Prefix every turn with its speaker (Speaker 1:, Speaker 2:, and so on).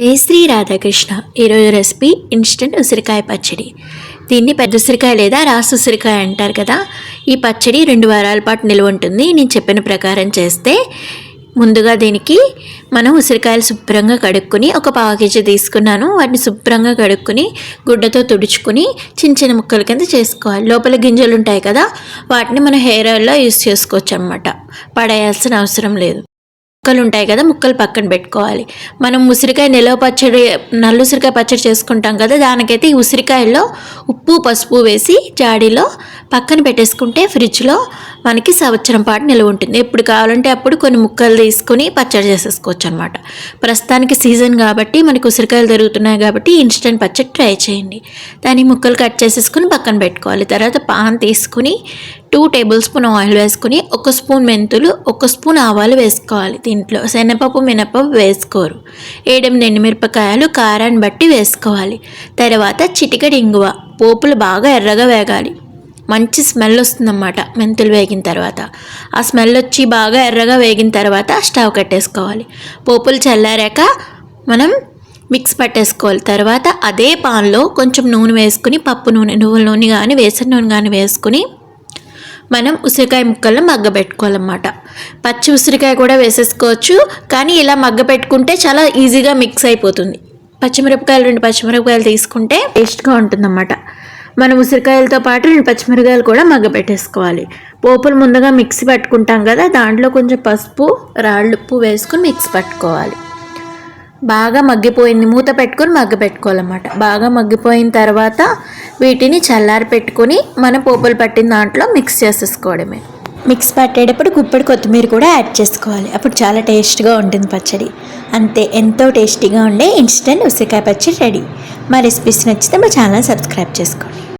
Speaker 1: జై శ్రీ రాధాకృష్ణ. ఈరోజు recipe instant ఉసిరికాయ పచ్చడి. దీన్ని పెద్ద ఉసిరికాయ లేదా రాసు ఉసిరికాయ అంటారు కదా. ఈ పచ్చడి రెండు వారాల పాటు నిల్వ ఉంటుంది. నేను చెప్పిన ప్రకారం చేస్తే ముందుగా దీనికి మనం ఉసిరికాయలు శుభ్రంగా కడుక్కొని ఒక పావు కేజీ తీసుకున్నాను. వాటిని శుభ్రంగా కడుక్కొని గుడ్డతో తుడుచుకొని చిన్న చిన్న ముక్కల కింద చేసుకోవాలి. లోపల గింజలు ఉంటాయి కదా. వాటిని మనం హెయిర్ ఆయిల్లో యూస్ చేసుకోవచ్చు అనమాట పడేయాల్సిన అవసరం లేదు. ముక్కలు ఉంటాయి కదా ముక్కలు పక్కన పెట్టుకోవాలి. మనం ఉసిరికాయ నిలవ పచ్చడి నల్ల ఉసిరికాయ పచ్చడి చేసుకుంటాం కదా దానికైతే ఈ ఉసిరికాయల్లో ఉప్పు పసుపు వేసి జాడీలో పక్కన పెట్టేసుకుంటే ఫ్రిడ్జ్లో మనకి సంవత్సరం పాటు నిల్వ ఉంటుంది. ఎప్పుడు కావాలంటే అప్పుడు కొన్ని ముక్కలు తీసుకొని పచ్చడి చేసేసుకోవచ్చు అనమాట ప్రస్తుతానికి సీజన్ కాబట్టి మనకి ఉసిరికాయలు దొరుకుతున్నాయి కాబట్టి ఇన్స్టెంట్ పచ్చడి ట్రై చేయండి. దాన్ని ముక్కలు కట్ చేసేసుకుని పక్కన పెట్టుకోవాలి. తర్వాత పాన్ తీసుకుని టూ టేబుల్ స్పూన్ ఆయిల్ వేసుకుని ఒక స్పూన్ మెంతులు ఒక స్పూన్ ఆవాలు వేసుకోవాలి దీంట్లో. శనగపప్పు మినపప్పు వేసుకోరు. ఏడెనిమిది ఎండుమిరపకాయలు కారాన్ని బట్టి వేసుకోవాలి. తర్వాత చిటికడి ఇంగువ. పోపులు బాగా ఎర్రగా వేగాలి. మంచి స్మెల్ వస్తుందన్నమాట మెంతులు వేగిన తర్వాత. ఆ స్మెల్ వచ్చి బాగా ఎర్రగా వేగిన తర్వాత స్టవ్ కట్టేసుకోవాలి. పోపులు చల్లారాక మనం మిక్స్ పట్టేసుకోవాలి. తర్వాత అదే పాన్లో కొంచెం నూనె వేసుకుని పప్పు నూనె నువ్వుల నూనె కానీ వేసిన నూనె కానీ వేసుకుని మనం ఉసిరికాయ ముక్కలను మగ్గబెట్టుకోవాలన్నమాట. పచ్చి ఉసిరికాయ కూడా వేసేసుకోవచ్చు కానీ ఇలా మగ్గబెట్టుకుంటే చాలా ఈజీగా మిక్స్ అయిపోతుంది. పచ్చిమిరపకాయలు రెండు పచ్చిమిరపకాయలు తీసుకుంటే టేస్ట్గా ఉంటుందన్నమాట. మనం ఉసిరికాయలతో పాటు రెండు పచ్చిమిరపకాయలు కూడా మగ్గపెట్టేసుకోవాలి. పోపులు ముందుగా మిక్సీ పట్టుకుంటాం కదా దాంట్లో కొంచెం పసుపు రాళ్ళు ఉప్పు వేసుకుని మిక్స్ పట్టుకోవాలి. బాగా మగ్గిపోయింది మూత పెట్టుకొని మగ్గపెట్టుకోవాలన్నమాట. బాగా మగ్గిపోయిన తర్వాత వీటిని చల్లారి పెట్టుకొని మనం పోపులు పట్టిన దాంట్లో మిక్స్ చేసేసుకోవడమే. మిక్స్ పట్టేటప్పుడు గుప్పెడు కొత్తిమీర కూడా యాడ్ చేసుకోవాలి. అప్పుడు చాలా టేస్ట్గా ఉంటుంది పచ్చడి. అంతే ఎంతో టేస్టీగా ఉండే ఇన్స్టెంట్ ఉసిరికాయ పచ్చడి రెడీ. మా రెసిపీస్ నచ్చితే మా ఛానల్ సబ్స్క్రైబ్ చేసుకోండి.